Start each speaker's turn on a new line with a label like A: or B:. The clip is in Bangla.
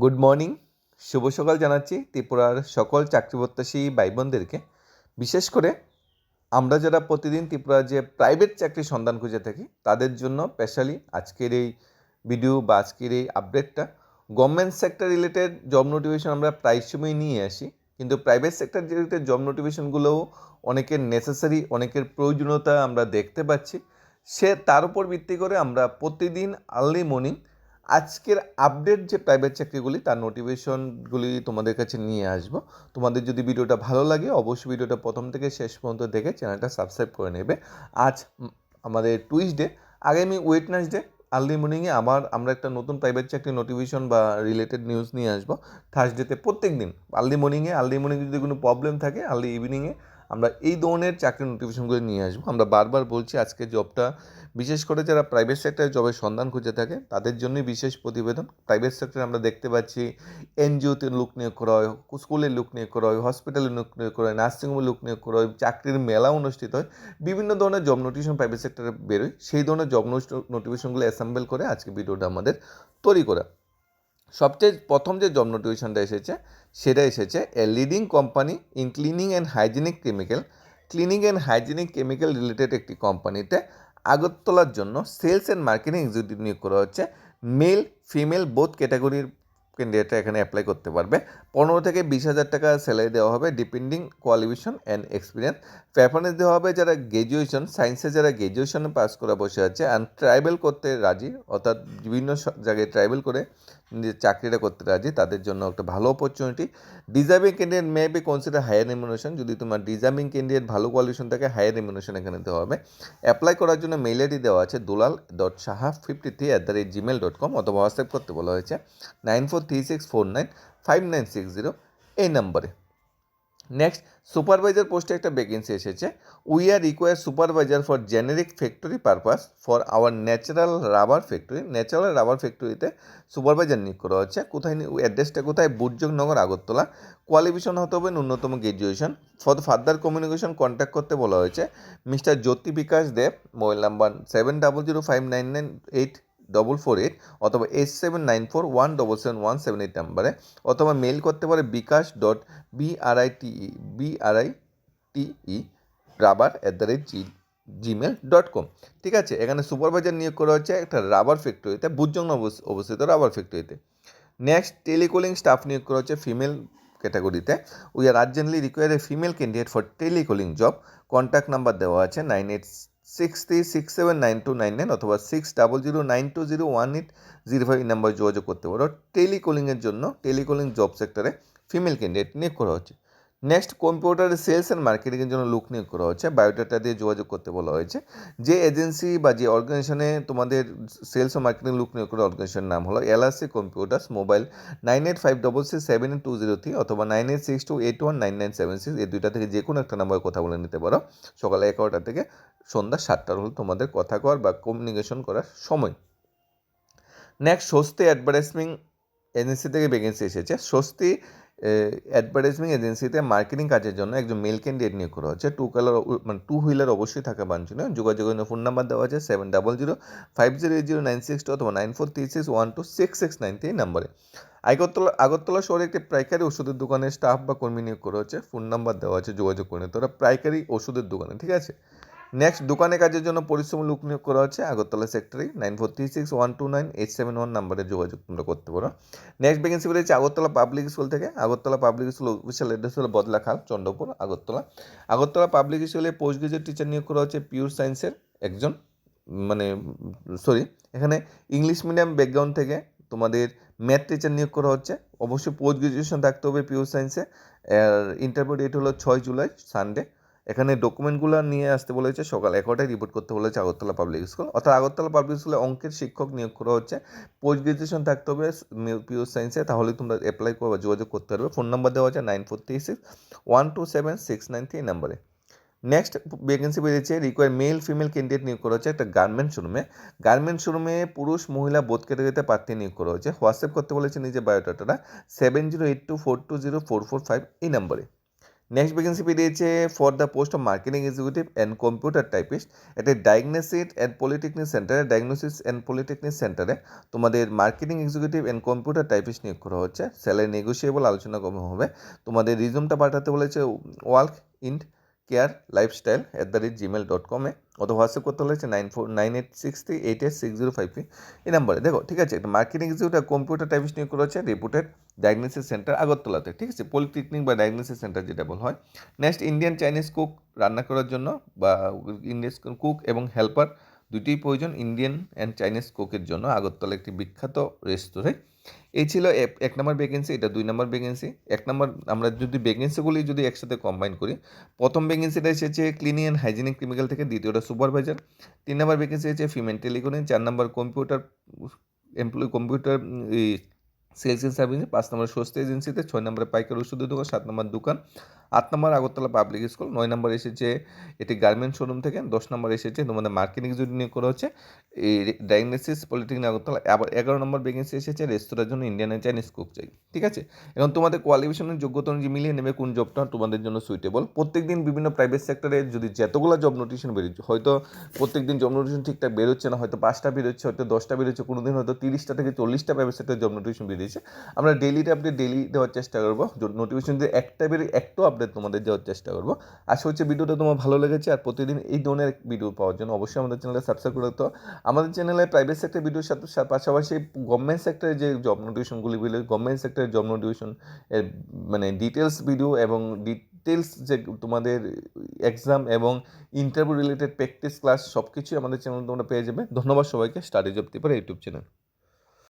A: Good morning. শুভ সকাল জানাচ্ছি ত্রিপুরার সকল চাকরি প্রত্যাশী ভাই বোনদেরকে বিশেষ করে আমরা যারা প্রতিদিন ত্রিপুরার যে প্রাইভেট চাকরির সন্ধান খুঁজে থাকি, তাদের জন্য স্পেশালি আজকের এই ভিডিও বা আজকের এই আপডেটটা government sector related job notification আমরা প্রায় সময় নিয়ে আসি, কিন্তু প্রাইভেট সেক্টর রিলেটেড জব নোটিফিকেশনগুলোও অনেকের নেসেসারি অনেকের প্রয়োজনীয়তা আমরা দেখতে পাচ্ছি। সে, তার উপর ভিত্তি করে আমরা প্রতিদিন আর্লি মর্নিং আজকের আপডেট যে প্রাইভেট চাকরিগুলি, তার নোটিফিকেশনগুলি তোমাদের কাছে নিয়ে আসব। তোমাদের যদি ভিডিওটা ভালো লাগে, অবশ্যই ভিডিওটা প্রথম থেকে শেষ পর্যন্ত দেখে চ্যানেলটা সাবস্ক্রাইব করে নেবে। আজ আমাদের টুইসডে আগামী ওয়েটনেসডে আর্লি মর্নিংয়ে আবার আমরা একটা নতুন প্রাইভেট চাকরি নোটিফিকেশন বা রিলেটেড নিউজ নিয়ে আসব। থার্সডেতে প্রত্যেক দিন আর্লি মর্নিংয়ে আর্লি মর্নিংয়ে যদি কোনো প্রবলেম থাকে আর্লি ইভিনিংয়ে আমরা এই ধরনের চাকরির নোটিফিকেশনগুলো নিয়ে আসব। আমরা বারবার বলছি, আজকে জবটা বিশেষ করে যারা প্রাইভেট সেক্টরে জবের সন্ধান খুঁজে থাকে, তাদের জন্যই বিশেষ প্রতিবেদন। প্রাইভেট সেক্টরে আমরা দেখতে পাচ্ছি এনজিওতে লোক নিয়োগ করা হয়, স্কুলে লোক নিয়োগ করা হয় হসপিটালে লোক নিয়োগ করা হয় নার্সিংহোমে লোক নিয়োগ করা হয়, চাকরির মেলা অনুষ্ঠিত হয়। বিভিন্ন ধরনের জব নোটিফিকেশন প্রাইভেট সেক্টরে বেরোয়। সেই ধরনের জব নোটিফিকেশনগুলো অ্যাসেম্বল করে আজকে ভিডিওটা আমাদের তৈরি করা। সবচেয়ে প্রথম যে জব নোটিফিকেশনটা এসেছে, সেটা এসেছে a leading company in cleaning and hygienic chemical cleaning and hygienic chemical related একটি কোম্পানিতে আগরতলার জন্য সেলস অ্যান্ড মার্কেটিং এক্সিকিউটিভ নিয়োগ করা হচ্ছে। মেল ফিমেল বোথ ক্যাটাগরির ক্যান্ডিডেটরা এখানে অ্যাপ্লাই করতে পারবে। পনেরো থেকে বিশ হাজার টাকা স্যালারি দেওয়া হবে depending qualification and experience preference দেওয়া হবে যারা গ্র্যাজুয়েশন সায়েন্সে যারা গ্র্যাজুয়েশনে পাস করে বসে আছে অ্যান্ড ট্রাইবেল করতে রাজি, অর্থাৎ বিভিন্ন জায়গায় ট্রাইবেল করে চাকরিটা করতে রাজি, তাদের জন্য একটা ভালো opportunity deserving candidate may be consider higher remuneration যদি তোমার ডিজার্ভিং ক্যান্ডিডেট ভালো কোয়ালিফিকেশন থাকে হায়ার রেমিনেশন এখানে দেওয়া হবে। অ্যাপ্লাই করার জন্য মেইল আইডি দেওয়া আছে Dulal dot Saha fifty three at the rate gmail dot com অথবা হোয়াটসঅ্যাপ করতে বলা হয়েছে। Nine four three six four nine five nine six zero এই নম্বরে। নেক্সট সুপারভাইজার পোস্টে একটা ভ্যাকেন্সি এসেছে। We are require supervisor for generic factory purpose for our natural rubber factory natural rubber ফ্যাক্টরিতে সুপারভাইজার নিয়োগ করা হচ্ছে। কোথায় অ্যাড্রেসটা কোথায়? বুর্জনগর আগরতলা। কোয়ালিফিকেশন হতে হবে ন্যূনতম graduation for further communication contact করতে বলা হয়েছে। Mister Jyoti Bikash Deb mobile number seven double zero five nine nine eight double four eight অথবা eight seven nine four one double seven one seven eight নাম্বারে অথবা মেল করতে পারে Bikash dot B R I T E B R I T E rubber at the rate G gmail dot com ঠিক আছে, এখানে সুপারভাইজার নিয়োগ করা হচ্ছে একটা রাবার ফ্যাক্টরিতে বুজং অবস্থিত রাবার ফ্যাক্টরিতে নেক্সট টেলিকলিং স্টাফ নিয়োগ করা হচ্ছে ফিমেল ক্যাটাগরিতে we are urgently require a female candidate for telecalling job contact number দেওয়া আছে nine eight six three six seven nine two nine nine অথবা six double zero nine two zero one eight zero five number যোগাযোগ করতে পারো। টেলিকলিংয়ের জন্য টেলিকলিং জব সেক্টরে ফিমেল ক্যান্ডিডেট নিয়োগ করা হচ্ছে। নেক্সট কম্পিউটার সেলস অ্যান্ড মার্কেটিংয়ের জন্য লোক নিয়োগ করা হচ্ছে বায়োডাটা দিয়ে যোগাযোগ করতে বলা হয়েছে। যে এজেন্সি বা যে অর্গানাইজেশনে তোমাদের সেলস ও মার্কেটিং লোক নিয়োগ করা অর্গানাইজেশনের নাম হলো LRC computers mobile nine eight five double six seven eight two zero three অথবা nine eight six two eight one nine nine seven six এই দুইটা থেকে যে কোনো একটা নাম্বারে কথা বলে নিতে পারো। সকাল এগারোটা থেকে সন্ধ্যা সাতটার হল তোমাদের কথা কর বা কমিউনিকেশন করার সময়। নেক্সট স্বস্তি অ্যাডভার্টাইজমিং এজেন্সি থেকে ভ্যাকেন্সি এসেছে। স্বস্তি অ্যাডভার্টাইজমিং এজেন্সিতে মার্কেটিং কাজের জন্য একজন মেল ক্যান্ডিডেট নিয়োগ করা হচ্ছে। টু কালার মানে টু হুইলার অবশ্যই থাকা বাঞ্ছনীয়। যোগাযোগের জন্য ফোন নাম্বার দেওয়া আছে seven double zero five zero eight zero nine six two অথবা nine four three six one two six six nine three নাম্বারে। আগরতলা আগরতলা শহরে একটি পাইকারি ওষুধের দোকানে স্টাফ বা কর্মী নিয়োগ করা হচ্ছে। ফোন নাম্বার দেওয়া আছে, যোগাযোগ করে নিতে ওরা পাইকারি ওষুধের দোকানে, ঠিক আছে? নেক্সট দোকানে কাজের জন্য পরিশ্রম লোক নিয়োগ করা হচ্ছে আগরতলা সেক্টরে nine four three six one two nine eight seven one নাম্বারে যোগাযোগ তোমরা করতে পারো। নেক্সট ভ্যাকেন্সি বেরিয়েছে আগরতলা পাবলিক স্কুল থেকে। Agartala public school official address হলো বদলাখাল চন্দ্রপুর, আগরতলা। আগরতলা পাবলিক স্কুলে পোস্ট গ্রাজুয়েট টিচার নিয়োগ করা হচ্ছে পিওর সায়েন্সের একজন মানে সরি এখানে ইংলিশ মিডিয়াম ব্যাকগ্রাউন্ড থেকে তোমাদের ম্যাথ টিচার নিয়োগ করা হচ্ছে। অবশ্যই পোস্ট গ্রাজুয়েশন থাকতে হবে পিওর সায়েন্সে ইন্টারভিউ ডেট হলো ছয় জুলাই সানডে এখানে ডকুমেন্টগুলো নিয়ে আসতে বলেছে, সকাল এগারোটায় রিপোর্ট করতে বলেছে আগরতলা পাবলিক স্কুল অর্থাৎ আগরতলা পাবলিক স্কুলে অঙ্কের শিক্ষক নিয়োগ করা হচ্ছে। পোস্ট গ্রাজুয়েশন থাকতে হবে পিওর সায়েন্সে তাহলে তোমরা অ্যাপ্লাই করবে যোগাযোগ করতে পারবে। ফোন নাম্বার দেওয়া আছে nine four three six one two seven six nine three নাম্বারে নেক্সট ভ্যাকেন্সি বেরিয়েছে রিকোয়ার মেল ফিমেল ক্যান্ডিডেট নিয়োগ করা হচ্ছে। একটা গার্মেন্ট শোরুমে গার্মেন্ট শোরুমে পুরুষ, মহিলা বোধ ক্যাটাগরিতে প্রার্থী নিয়োগ করা হচ্ছে। হোয়াটসঅ্যাপ করতে বলেছে নিজে বায়োডাটাটা seven zero eight two four two zero four four five এই নম্বরে নেক্সট ভ্যাকেন্সি বেরিয়েছে for the post of marketing executive and computer typist এটা ডায়াগনোসিস অ্যান্ড পলিটেকনিক সেন্টারে ডায়াগনোসিস অ্যান্ড পলিটেকনিক সেন্টারে তোমাদের marketing executive and computer typist নিয়োগ করা হচ্ছে। স্যালারি নেগোসিয়েবল আলোচনা কম হবে? তোমাদের রিজুমটা পাঠাতে বলেছে work in care lifestyle at the rate gmail dot কমে অথবা হোয়াটসঅ্যাপ করতে হলেছে nine four, nine eight six three, eight eight six zero five three এই নাম্বারে। দেখো, ঠিক আছে একটা মার্কেটিং এক্সিকিউটিভ কম্পিউটার টাইপিস্ট নিয়োগ করেছে হচ্ছে রেপুটেড ডায়াগনোসিস সেন্টার আগরতলাতে, ঠিক আছে? পলিটেকনিক বা ডায়াগনোসিস সেন্টার যেটা বলা হয়। নেক্সট ইন্ডিয়ান চাইনিজ কুক রান্না করার জন্য বা ইন্ডিয়ান কুক এবং হেল্পার দুটিই প্রয়োজন ইন্ডিয়ান অ্যান্ড চাইনিজ কোকের জন্য। আগরতলা একটি বিখ্যাত রেস্তোরাঁ এই ছিল এক- নম্বর ভ্যাকেন্সি এটা দুই নম্বর ভ্যাকেন্সি এক নম্বর, আমরা যদি ভ্যাকেন্সিগুলি যদি একসাথে কম্বাইন করি, প্রথম ভ্যাকেন্সিটা এসেছে ক্লিনিং অ্যান্ড হাইজিনিক কেমিক্যাল থেকে, দ্বিতীয়টা সুপারভাইজার তিন নম্বর ভ্যাকেন্সি হচ্ছে ফিমেল টেলিকনিং চার নম্বর computer employee computer sales and service পাঁচ নম্বর স্বস্তি এজেন্সিতে ছয় নম্বরে পাইকারি ওষুধের দোকান, সাত নম্বর দোকান। আট নম্বর আগরতলা পাবলিক স্কুল নয় নম্বর এসেছে এটি গার্মেন্টস শোরুম থেকে, দশ নম্বর এসেছে তোমাদের মার্কেটিং যদি নিয়োগ করা হচ্ছে। এই ডায়াগনোসিস পলিটেকনিক আগরতলা, আবার এগারো নম্বর ভ্যাকেন্সি এসেছে রেস্তোরাঁর জন্য ইন্ডিয়ান অ্যান্ড চাইনিজ কুক চাই ঠিক আছে? এখন তোমাদের কোয়ালিফিকেশনের যোগ্যতা অনুযায়ী মিলিয়ে নেবে কোন জবটা তোমাদের জন্য সুইটেবল প্রত্যেক দিন বিভিন্ন প্রাইভেট সেক্টরে যদি যতগুলো জব নোটিশন বেরোচ্ছে, হয়তো প্রত্যেক দিন জব নোটিশন ঠিকঠাক বেরোচ্ছে না, হয়তো পাঁচটা বেরোচ্ছে, হয়তো দশটা বেরোচ্ছে কোনো দিন হয়তো তিরিশটা থেকে চল্লিশটা প্রাইভেট সেক্টরে জব নোটিশন বেরিয়েছে। আমরা ডেলিতে আপডেট ডেলি দেওয়ার চেষ্টা করব। নোটিফিকেশন যদি একটা বেরিয়ে, একটাও আপডেট তোমাদের দেওয়ার চেষ্টা করব। আশা হচ্ছে ভিডিওটা তোমার ভালো লেগেছে আর প্রতিদিন এই ধরনের ভিডিও পাওয়ার জন্য অবশ্যই আমাদের চ্যানেলে সাবস্ক্রাইব করে রাখতে আমাদের চ্যানেলে প্রাইভেট সেক্টর ভিডিওর সাথে পাশাপাশি গভর্নমেন্ট সেক্টরে যে জব নোটিফিকেশনগুলি বেরোয় গভর্নমেন্ট সেক্টরের জব নোটিফিকেশন এর মানে ডিটেলস ভিডিও এবং ডিটেলস যে তোমাদের এক্সাম এবং ইন্টারভিউ রিলেটেড প্র্যাকটিস ক্লাস সব কিছুই আমাদের চ্যানেলে তোমরা পেয়ে যাবে। ধন্যবাদ সবাইকে। Study job Tripura YouTube channel